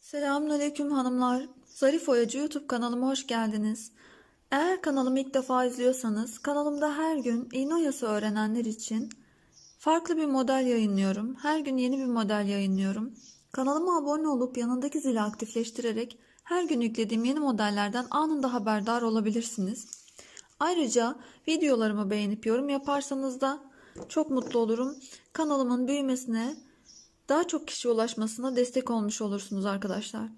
Selamünaleyküm hanımlar. Zarif Oyacı YouTube kanalıma hoş geldiniz. Eğer kanalımı ilk defa izliyorsanız kanalımda her gün iğne öğrenenler için farklı bir model yayınlıyorum. Her gün yeni bir model yayınlıyorum. Kanalıma abone olup yanındaki zili aktifleştirerek her gün yüklediğim yeni modellerden anında haberdar olabilirsiniz. Ayrıca videolarımı beğenip yorum yaparsanız da çok mutlu olurum. Kanalımın büyümesine daha çok kişiye ulaşmasına destek olmuş olursunuz arkadaşlar.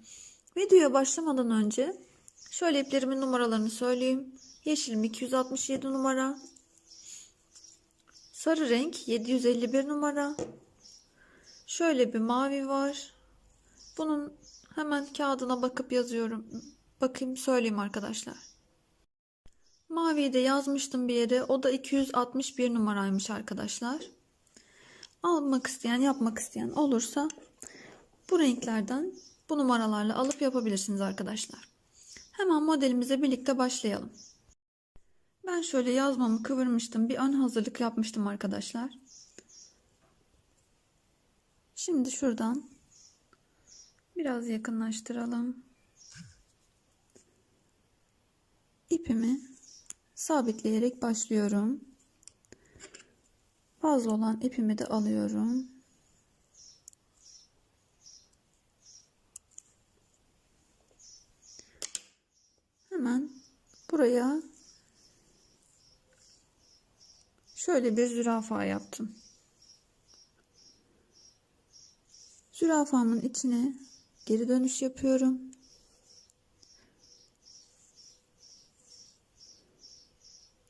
Videoya başlamadan önce şöyle iplerimin numaralarını söyleyeyim. Yeşilim 267 numara. Sarı renk 751 numara. Şöyle bir mavi var. Bunun hemen kağıdına bakıp yazıyorum. Bakayım söyleyeyim arkadaşlar. Maviyi de yazmıştım bir yere. O da 261 numaraymış arkadaşlar. Almak isteyen, yapmak isteyen olursa bu renklerden bu numaralarla alıp yapabilirsiniz arkadaşlar. Hemen modelimize birlikte başlayalım. Ben şöyle yazmamı kıvırmıştım. Bir ön hazırlık yapmıştım arkadaşlar. Şimdi şuradan biraz yakınlaştıralım. İpimi sabitleyerek başlıyorum. Fazla olan ipimi de alıyorum. Hemen buraya şöyle bir zürafa yaptım. Zürafamın içine geri dönüş yapıyorum.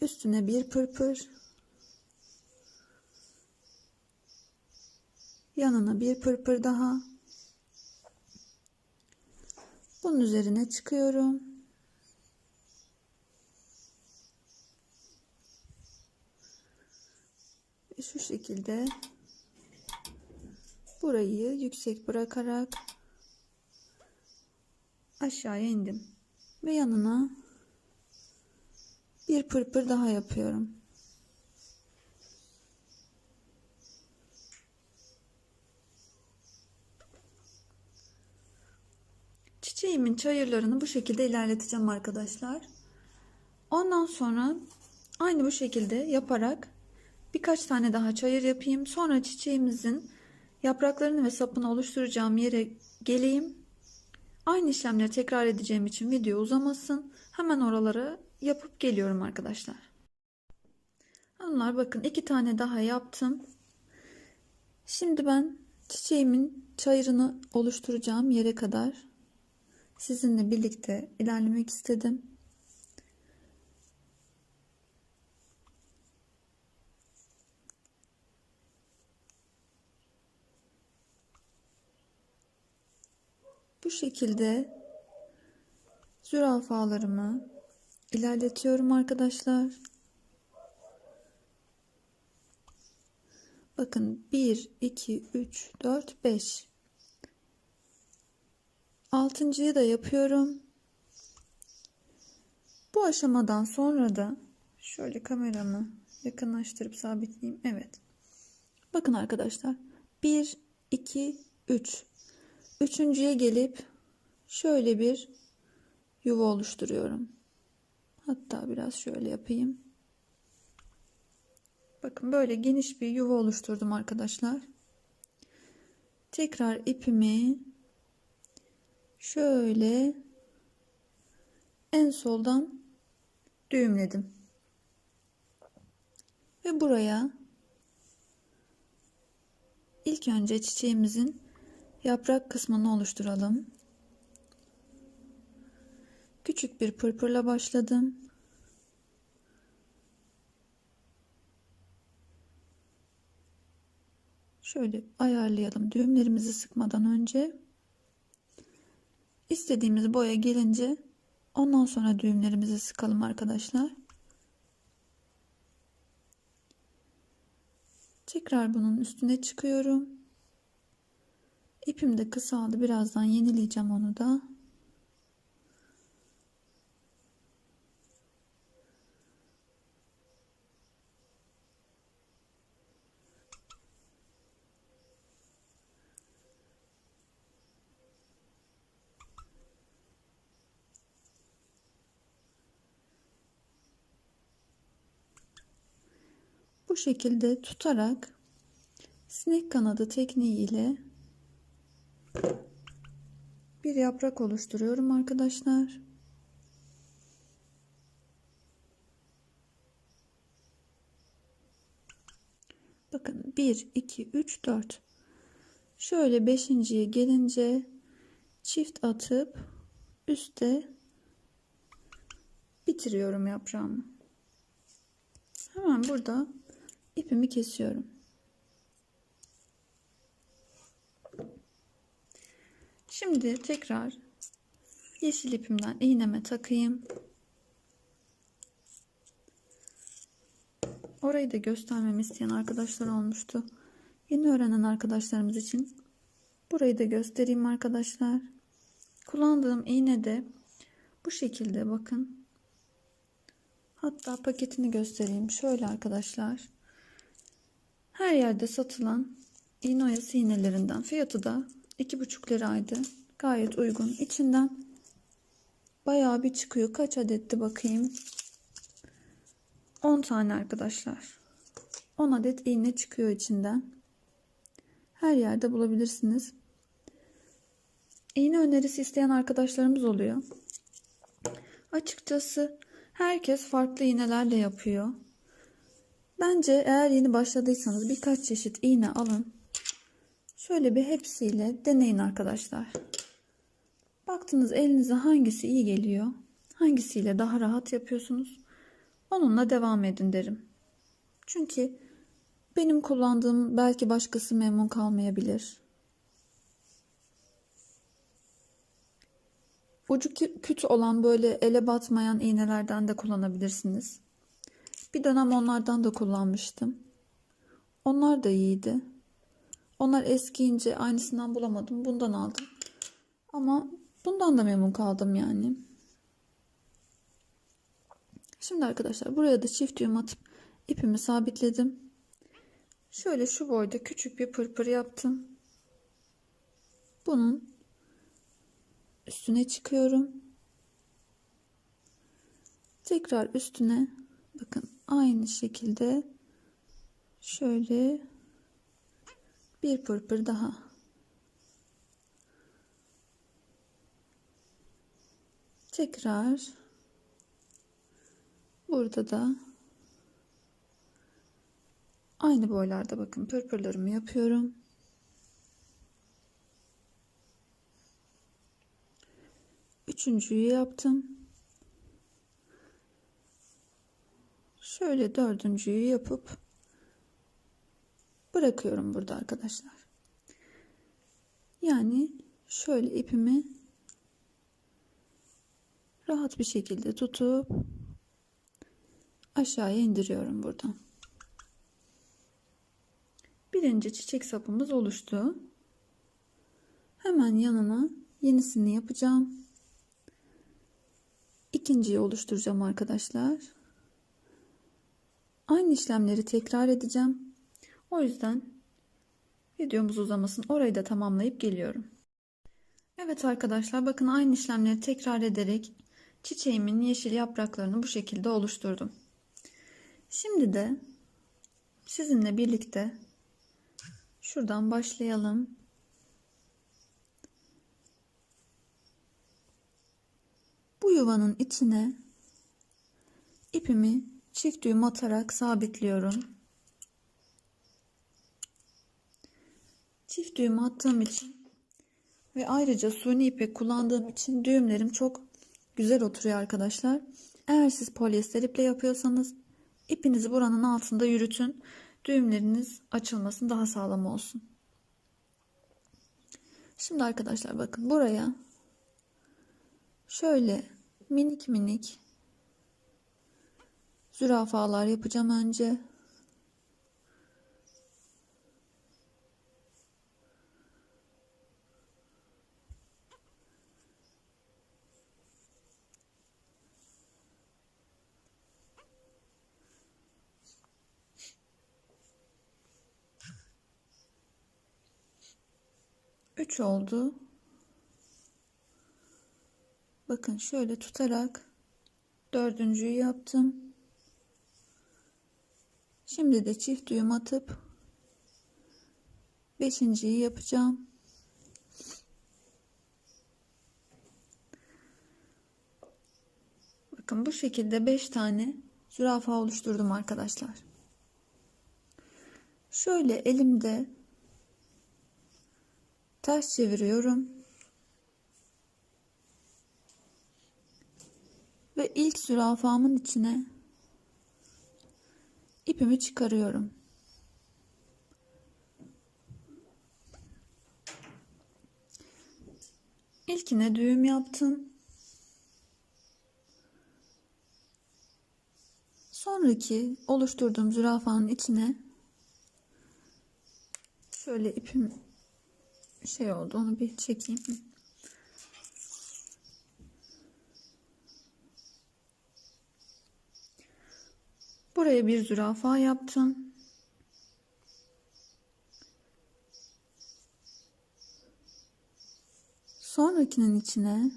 Üstüne bir pırpır. yanına bir pırpır daha. Bunun üzerine çıkıyorum. Ve şu şekilde burayı yüksek bırakarak aşağıya indim. Ve yanına bir pırpır daha yapıyorum Çiçeğimin çayırlarını bu şekilde ilerleteceğim arkadaşlar. Ondan sonra aynı bu şekilde yaparak birkaç tane daha çayır yapayım. Sonra çiçeğimizin yapraklarını ve sapını oluşturacağım yere geleyim. Aynı işlemleri tekrar edeceğim için video uzamasın. Hemen oraları yapıp geliyorum arkadaşlar. Hanımlar bakın iki tane daha yaptım. Şimdi ben çiçeğimin çayırını oluşturacağım yere kadar sizinle birlikte ilerlemek istedim. Bu şekilde zürafalarımı ilerletiyorum arkadaşlar. Bakın 1, 2, 3, 4, 5. Altıncıyı da yapıyorum. Bu aşamadan sonra da şöyle kameramı yakınlaştırıp sabitleyeyim. Evet. Bakın arkadaşlar. 1, 2, 3. Üçüncüye gelip şöyle bir yuva oluşturuyorum. Hatta biraz şöyle yapayım. Bakın böyle geniş bir yuva oluşturdum arkadaşlar. Tekrar ipimi şöyle en soldan düğümledim. Ve buraya ilk önce çiçeğimizin yaprak kısmını oluşturalım. Küçük bir pırpırla başladım. Şöyle ayarlayalım düğümlerimizi sıkmadan önce. İstediğimiz boya gelince ondan sonra düğümlerimizi sıkalım arkadaşlar. Tekrar bunun üstüne çıkıyorum. İpim de kısaldı. Birazdan yenileyeceğim onu da. Şekilde tutarak sinek kanadı tekniği ile bir yaprak oluşturuyorum arkadaşlar. Bakın 1, 2, 3, 4. Şöyle beşinciye gelince çift atıp üste bitiriyorum yaprağımı. Hemen burada ipimi kesiyorum. Şimdi tekrar yeşil ipimden iğneme takayım. Orayı da göstermemi isteyen arkadaşlar olmuştu. Yeni öğrenen arkadaşlarımız için burayı da göstereyim arkadaşlar. Kullandığım iğne de bu şekilde bakın. Hatta paketini göstereyim. Şöyle arkadaşlar. Her yerde satılan iğne oyası iğnelerinden. Fiyatı da 2,5 liraydı. Gayet uygun. İçinden bayağı bir çıkıyor. Kaç adetti bakayım. 10 tane arkadaşlar. 10 adet iğne çıkıyor içinden. Her yerde bulabilirsiniz. İğne önerisi isteyen arkadaşlarımız oluyor. Açıkçası herkes farklı iğnelerle yapıyor. Bence eğer yeni başladıysanız birkaç çeşit iğne alın. Şöyle bir hepsiyle deneyin arkadaşlar. Baktınız elinize hangisi iyi geliyor, hangisiyle daha rahat yapıyorsunuz. Onunla devam edin derim. Çünkü benim kullandığım belki başkası memnun kalmayabilir. Ucu küt olan böyle ele batmayan iğnelerden de kullanabilirsiniz. Bir dönem onlardan da kullanmıştım. Onlar da iyiydi. Onlar eskiyince aynısından bulamadım. Bundan aldım. Ama bundan da memnun kaldım yani. Şimdi arkadaşlar buraya da çift düğüm atıp ipimi sabitledim. Şöyle şu boyda küçük bir pırpır yaptım. Bunun üstüne çıkıyorum. Tekrar üstüne bakın aynı şekilde şöyle bir pırpır daha. Tekrar burada da aynı boylarda bakın pırpırlarımı yapıyorum. Üçüncüyü yaptım. Şöyle dördüncüyü yapıp bırakıyorum burada arkadaşlar. Yani şöyle ipimi rahat bir şekilde tutup aşağıya indiriyorum buradan. Birinci çiçek sapımız oluştu. Hemen yanına yenisini yapacağım. İkinciyi oluşturacağım arkadaşlar. Aynı işlemleri tekrar edeceğim. O yüzden videomuz uzamasın. Orayı da tamamlayıp geliyorum. Evet arkadaşlar bakın aynı işlemleri tekrar ederek çiçeğimin yeşil yapraklarını bu şekilde oluşturdum. Şimdi de sizinle birlikte şuradan başlayalım. Bu yuvanın içine ipimi çift düğüm atarak sabitliyorum. Çift düğüm attığım için ve ayrıca suni ipek kullandığım için düğümlerim çok güzel oturuyor arkadaşlar. Eğer siz polyester iple yapıyorsanız ipinizi buranın altında yürütün. Düğümleriniz açılmasın daha sağlam olsun. Şimdi arkadaşlar bakın buraya şöyle minik minik zürafalar yapacağım önce. Üç oldu. Bakın şöyle tutarak dördüncüyü yaptım. Şimdi de çift düğüm atıp beşinciyi yapacağım. Bakın bu şekilde 5 tane zürafa oluşturdum arkadaşlar. Şöyle elimde ters çeviriyorum. Ve ilk zürafamın içine ipimi çıkarıyorum. İlkine düğüm yaptım. Sonraki oluşturduğum zürafanın içine şöyle ipim şey oldu onu bir çekeyim. Buraya bir zürafa yaptım. Sonrakinin içine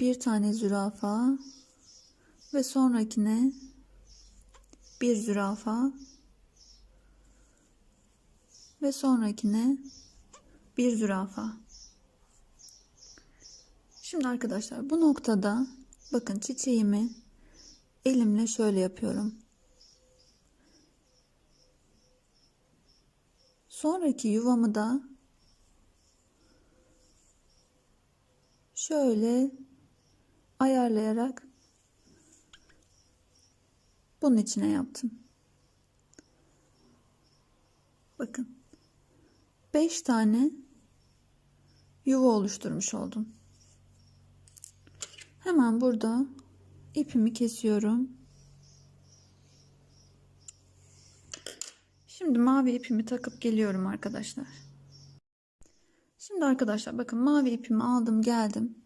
bir tane zürafa ve sonrakine bir zürafa ve sonrakine bir zürafa. Şimdi arkadaşlar bu noktada bakın çiçeğimi elimle şöyle yapıyorum. Sonraki yuvamı da şöyle ayarlayarak bunun içine yaptım. Bakın. 5 tane yuva oluşturmuş oldum. Hemen burada ipimi kesiyorum. Şimdi mavi ipimi takıp geliyorum arkadaşlar. Şimdi arkadaşlar bakın mavi ipimi aldım geldim.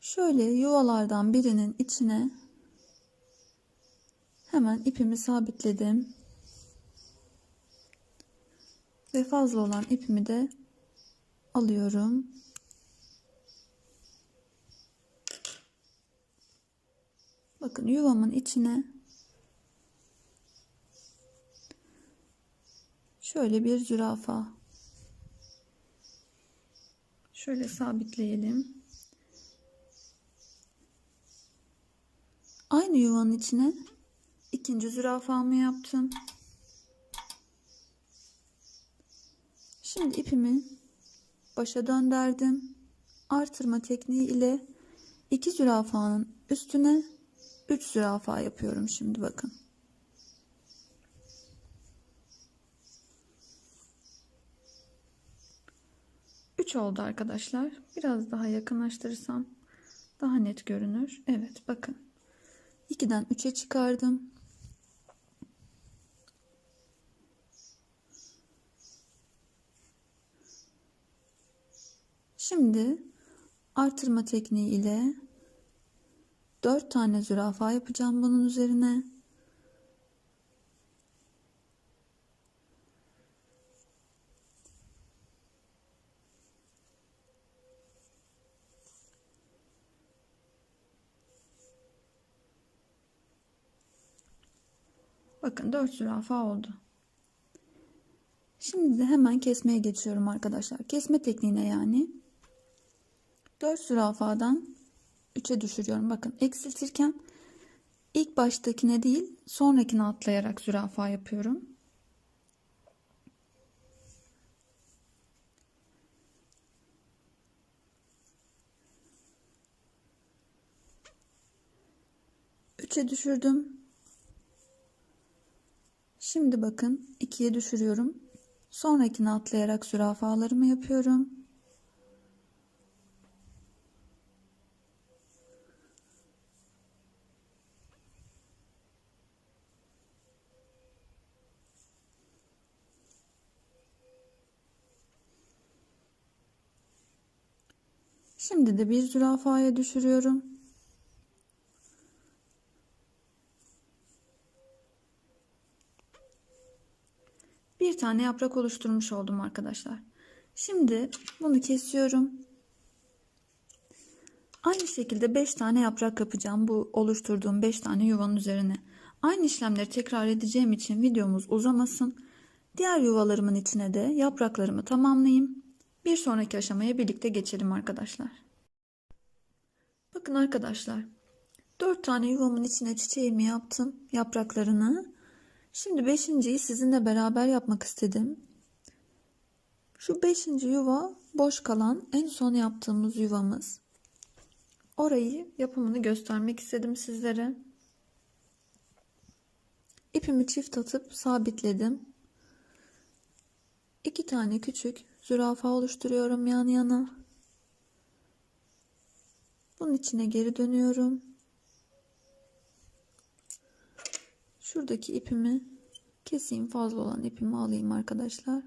Şöyle yuvalardan birinin içine hemen ipimi sabitledim. Ve fazla olan ipimi de alıyorum. Bakın yuvamın içine şöyle bir zürafa şöyle sabitleyelim. Aynı yuvanın içine ikinci zürafamı yaptım. Şimdi ipimi başa döndürdüm. Artırma tekniği ile iki zürafanın üstüne 3 zürafa yapıyorum şimdi bakın. Üç oldu arkadaşlar. Biraz daha yakınlaştırırsam daha net görünür. Evet bakın. 2'den 3'e çıkardım. Şimdi artırma tekniği ile 4 tane zürafa yapacağım bunun üzerine. Bakın 4 zürafa oldu. Şimdi de hemen kesmeye geçiyorum arkadaşlar. Kesme tekniğine yani. 4 zürafadan 3'e düşürüyorum. Bakın eksiltirken ilk baştakine değil sonrakine atlayarak zürafa yapıyorum. Üçe düşürdüm. Şimdi bakın ikiye düşürüyorum. Sonrakine atlayarak zürafalarımı yapıyorum. Şimdi de bir zürafaya düşürüyorum. Bir tane yaprak oluşturmuş oldum arkadaşlar. Şimdi bunu kesiyorum. Aynı şekilde 5 tane yaprak yapacağım bu oluşturduğum 5 tane yuvanın üzerine. Aynı işlemleri tekrar edeceğim için videomuz uzamasın. Diğer yuvalarımın içine de yapraklarımı tamamlayayım. Bir sonraki aşamaya birlikte geçelim arkadaşlar. Bakın arkadaşlar. 4 tane yuvamın içine çiçeğimi yaptım. Yapraklarını. Şimdi beşinciyi sizinle beraber yapmak istedim. Şu beşinci yuva boş kalan en son yaptığımız yuvamız. Orayı yapımını göstermek istedim sizlere. İpimi çift atıp sabitledim. İki tane küçük zürafa oluşturuyorum yan yana. Bunun içine geri dönüyorum. Şuradaki ipimi keseyim fazla olan ipimi alayım arkadaşlar.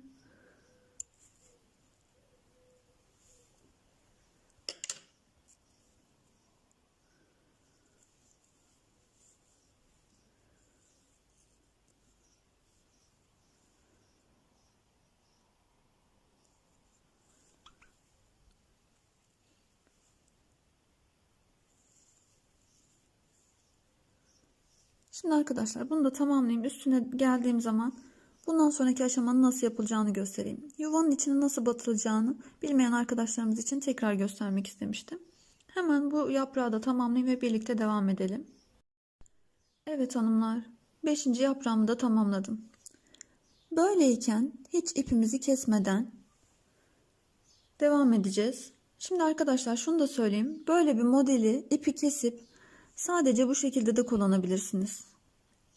Şimdi arkadaşlar bunu da tamamlayayım. Üstüne geldiğim zaman bundan sonraki aşamanın nasıl yapılacağını göstereyim. Yuvanın içine nasıl batılacağını bilmeyen arkadaşlarımız için tekrar göstermek istemiştim. Hemen bu yaprağı da tamamlayayım ve birlikte devam edelim. Evet hanımlar. 5. yaprağımı da tamamladım. Böyleyken hiç ipimizi kesmeden devam edeceğiz. Şimdi arkadaşlar şunu da söyleyeyim. Böyle bir modeli ipi kesip sadece bu şekilde de kullanabilirsiniz.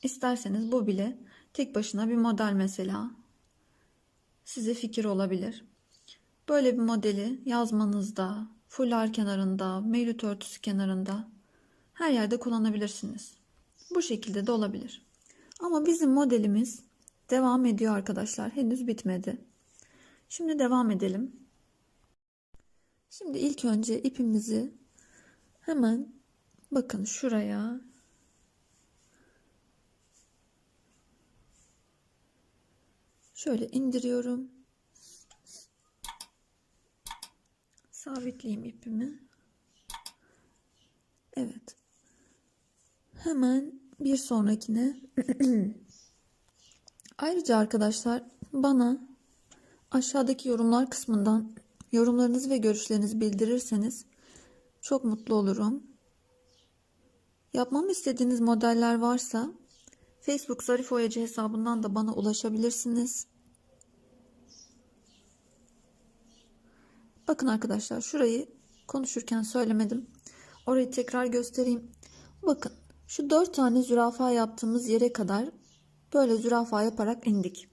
İsterseniz bu bile tek başına bir model mesela. Size fikir olabilir. Böyle bir modeli yazmanızda, fular kenarında, mevlüt örtüsü kenarında her yerde kullanabilirsiniz. Bu şekilde de olabilir. Ama bizim modelimiz devam ediyor arkadaşlar. Henüz bitmedi. Şimdi devam edelim. Şimdi ilk önce ipimizi hemen bakın şuraya şöyle indiriyorum. Sabitleyeyim ipimi. Evet. Hemen bir sonrakine Ayrıca arkadaşlar bana aşağıdaki yorumlar kısmından yorumlarınızı ve görüşlerinizi bildirirseniz çok mutlu olurum. Yapmamı istediğiniz modeller varsa Facebook Zarif Oyacı hesabından da bana ulaşabilirsiniz. Bakın arkadaşlar şurayı konuşurken söylemedim. Orayı tekrar göstereyim. Bakın şu dört tane zürafa yaptığımız yere kadar böyle zürafa yaparak indik.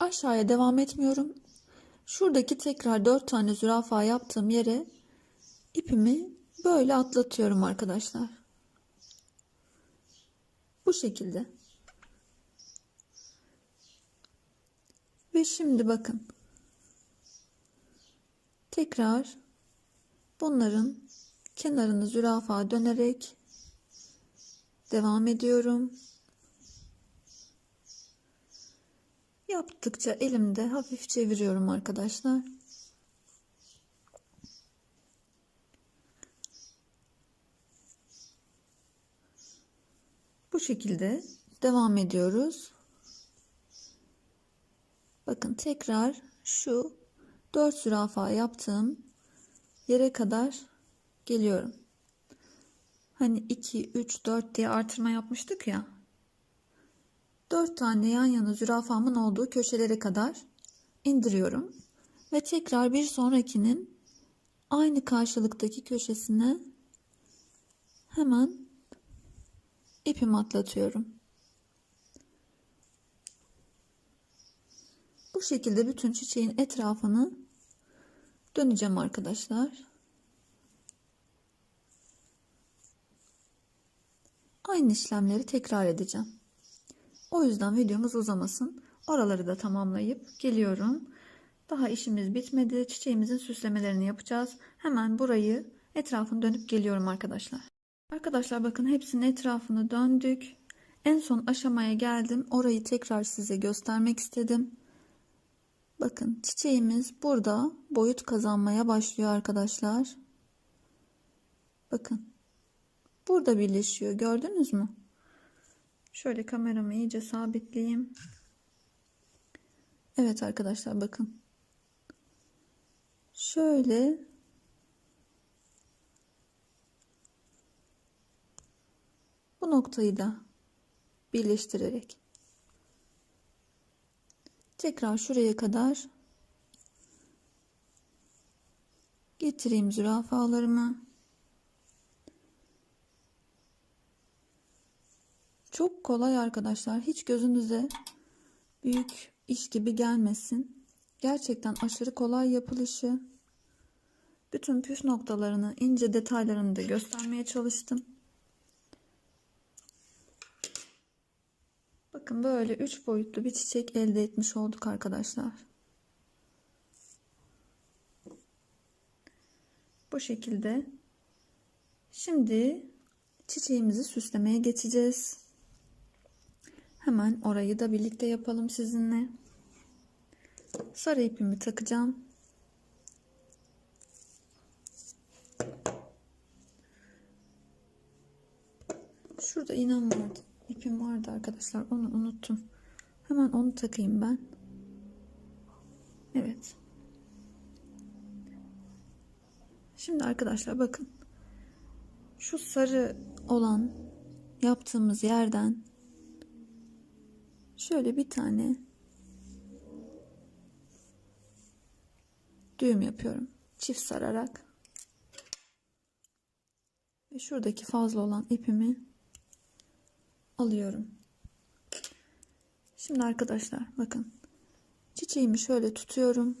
Aşağıya devam etmiyorum. Şuradaki tekrar dört tane zürafa yaptığım yere ipimi böyle atlatıyorum arkadaşlar. Bu şekilde. Ve şimdi bakın. Tekrar bunların kenarını zürafa dönerek devam ediyorum. Yaptıkça elimde hafif çeviriyorum arkadaşlar. Bu şekilde devam ediyoruz. Bakın tekrar şu 4 zürafa yaptığım yere kadar geliyorum. Hani 2, 3, 4 diye artırma yapmıştık ya. 4 tane yan yana zürafamın olduğu köşelere kadar indiriyorum. Ve tekrar bir sonrakinin aynı karşılıktaki köşesine hemen ipimi atlatıyorum. Bu şekilde bütün çiçeğin etrafını döneceğim arkadaşlar. Aynı işlemleri tekrar edeceğim. O yüzden videomuz uzamasın. Oraları da tamamlayıp geliyorum. Daha işimiz bitmedi. Çiçeğimizin süslemelerini yapacağız. Hemen burayı etrafını dönüp geliyorum arkadaşlar. Arkadaşlar bakın hepsinin etrafını döndük. En son aşamaya geldim. Orayı tekrar size göstermek istedim. Bakın çiçeğimiz burada boyut kazanmaya başlıyor arkadaşlar. Bakın. Burada birleşiyor. Gördünüz mü? Şöyle kameramı iyice sabitleyeyim. Evet arkadaşlar bakın. Şöyle bu noktayı da birleştirerek tekrar şuraya kadar getireyim zürafalarımı. Çok kolay arkadaşlar. Hiç gözünüze büyük iş gibi gelmesin. Gerçekten aşırı kolay yapılışı. Bütün püf noktalarını, ince detaylarını da göstermeye çalıştım. Bakın böyle üç boyutlu bir çiçek elde etmiş olduk arkadaşlar. Bu şekilde. Şimdi çiçeğimizi süslemeye geçeceğiz. Hemen orayı da birlikte yapalım sizinle. Sarı ipimi takacağım. Şurada inan vardı. İpim vardı arkadaşlar. Onu unuttum. Hemen onu takayım ben. Evet. Şimdi arkadaşlar bakın. Şu sarı olan yaptığımız yerden şöyle bir tane düğüm yapıyorum. Çift sararak. Ve şuradaki fazla olan ipimi alıyorum. Şimdi arkadaşlar bakın. Çiçeğimi şöyle tutuyorum.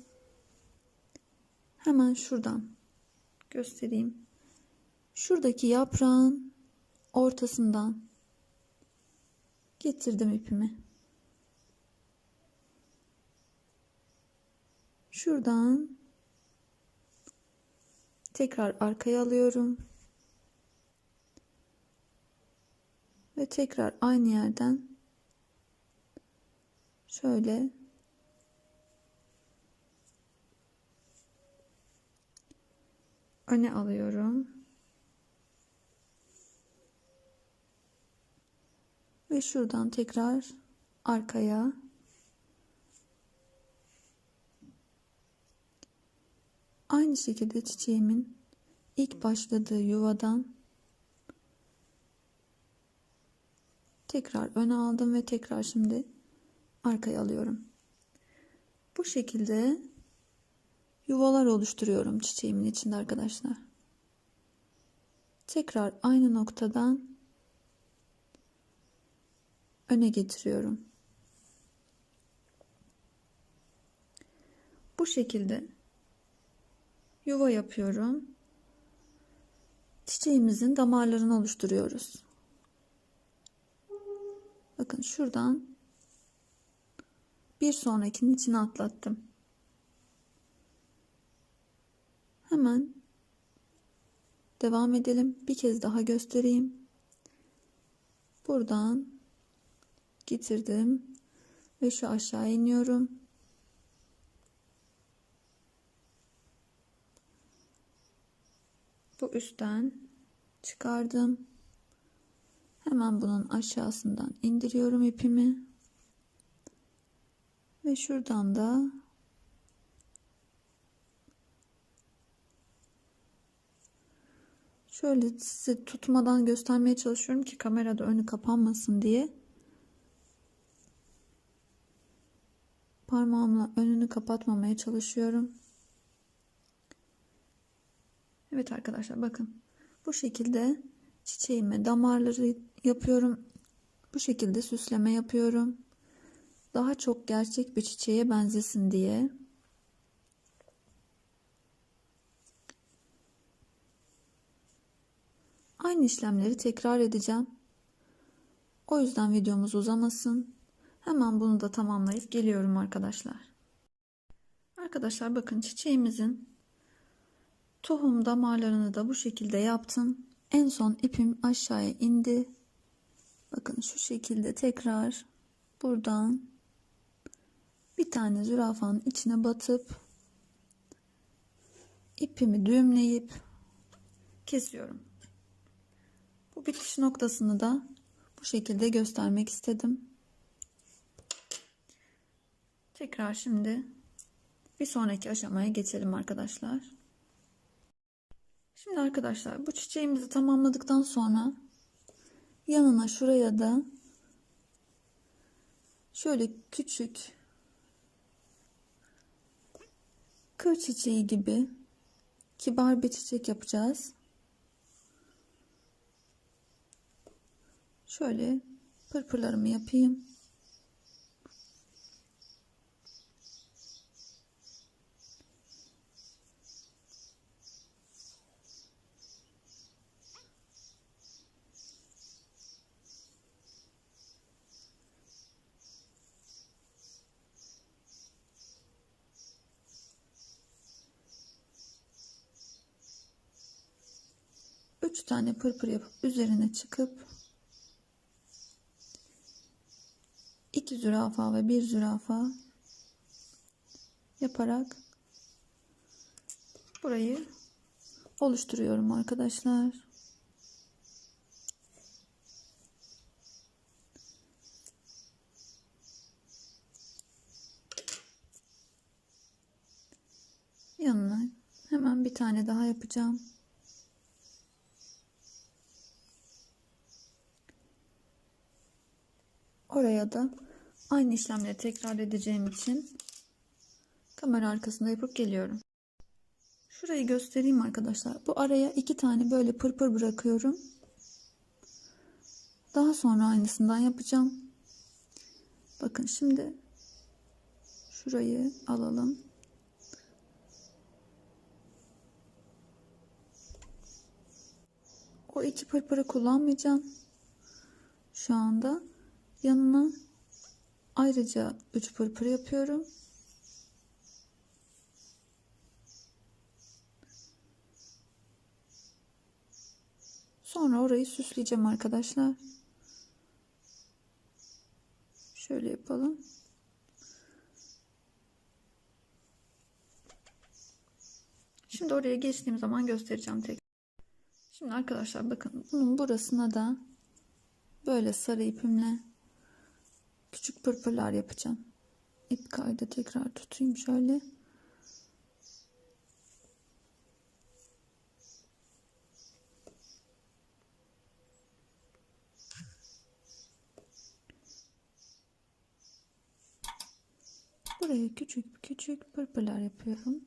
Hemen şuradan göstereyim. Şuradaki yaprağın ortasından getirdim ipimi. Şuradan tekrar arkaya alıyorum. Ve tekrar aynı yerden şöyle öne alıyorum. Ve şuradan tekrar arkaya Aynı şekilde çiçeğimin ilk başladığı yuvadan tekrar öne aldım ve tekrar şimdi arkaya alıyorum. Bu şekilde yuvalar oluşturuyorum çiçeğimin içinde arkadaşlar. Tekrar aynı noktadan öne getiriyorum. Bu şekilde yuva yapıyorum. Çiçeğimizin damarlarını oluşturuyoruz. Bakın şuradan bir sonrakinin içine atlattım. Hemen devam edelim. Bir kez daha göstereyim. Buradan getirdim ve şu aşağı iniyorum. Bu üstten çıkardım. Hemen bunun aşağısından indiriyorum ipimi. Ve şuradan da şöyle size tutmadan göstermeye çalışıyorum ki kamerada önü kapanmasın diye. Parmağımla önünü kapatmamaya çalışıyorum. Evet arkadaşlar bakın. Bu şekilde çiçeğime damarları yapıyorum. Bu şekilde süsleme yapıyorum. Daha çok gerçek bir çiçeğe benzesin diye. Aynı işlemleri tekrar edeceğim. O yüzden videomuz uzamasın. Hemen bunu da tamamlayıp geliyorum arkadaşlar. Arkadaşlar bakın çiçeğimizin tohum damarlarını da bu şekilde yaptım. En son ipim aşağıya indi. Bakın şu şekilde tekrar buradan bir tane zürafanın içine batıp ipimi düğümleyip kesiyorum. Bu bitiş noktasını da bu şekilde göstermek istedim. Tekrar şimdi bir sonraki aşamaya geçelim arkadaşlar. Şimdi arkadaşlar bu çiçeğimizi tamamladıktan sonra yanına şuraya da şöyle küçük kır çiçeği gibi kibar bir çiçek yapacağız. Şöyle pırpırlarımı yapayım. Üç tane pırpır yapıp üzerine çıkıp iki zürafa ve bir zürafa yaparak burayı oluşturuyorum arkadaşlar. Yanına hemen bir tane daha yapacağım. Oraya da aynı işlemleri tekrar edeceğim için kamera arkasında yapıp geliyorum. Şurayı göstereyim arkadaşlar. Bu araya iki tane böyle pırpır bırakıyorum. Daha sonra aynısından yapacağım. Bakın şimdi şurayı alalım. O iki pırpırı kullanmayacağım. Şu anda yanına ayrıca 3 pırpır yapıyorum. Sonra orayı süsleyeceğim arkadaşlar. Şöyle yapalım. Şimdi oraya geçtiğim zaman göstereceğim tek. Şimdi arkadaşlar bakın bunun burasına da böyle sarı ipimle küçük pırpırlar yapacağım. İp kaydı tekrar tutayım şöyle. Buraya küçük küçük pırpırlar yapıyorum.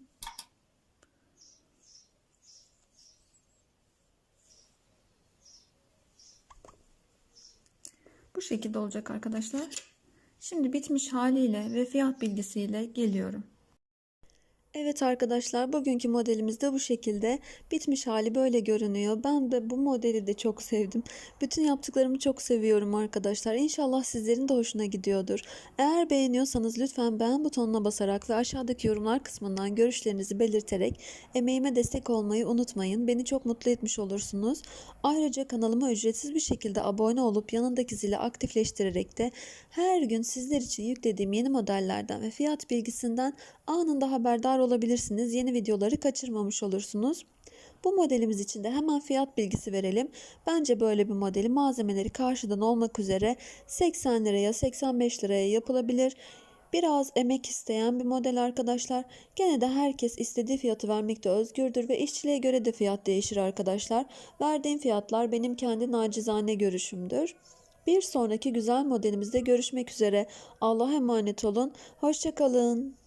Bu şekilde olacak arkadaşlar. Şimdi bitmiş haliyle ve fiyat bilgisiyle geliyorum. Evet arkadaşlar bugünkü modelimiz de bu şekilde. Bitmiş hali böyle görünüyor. Ben de bu modeli de çok sevdim. Bütün yaptıklarımı çok seviyorum arkadaşlar. İnşallah sizlerin de hoşuna gidiyordur. Eğer beğeniyorsanız lütfen beğen butonuna basarak ve aşağıdaki yorumlar kısmından görüşlerinizi belirterek emeğime destek olmayı unutmayın. Beni çok mutlu etmiş olursunuz. Ayrıca kanalıma ücretsiz bir şekilde abone olup yanındaki zili aktifleştirerek de her gün sizler için yüklediğim yeni modellerden ve fiyat bilgisinden anında haberdar olabilirsiniz. Yeni videoları kaçırmamış olursunuz. Bu modelimiz için de hemen fiyat bilgisi verelim. Bence böyle bir modeli malzemeleri karşıdan olmak üzere 80 liraya 85 liraya yapılabilir. Biraz emek isteyen bir model arkadaşlar. Gene de herkes istediği fiyatı vermekte özgürdür ve işçiliğe göre de fiyat değişir arkadaşlar. Verdiğim fiyatlar benim kendi nacizane görüşümdür. Bir sonraki güzel modelimizde görüşmek üzere. Allah'a emanet olun. Hoşçakalın.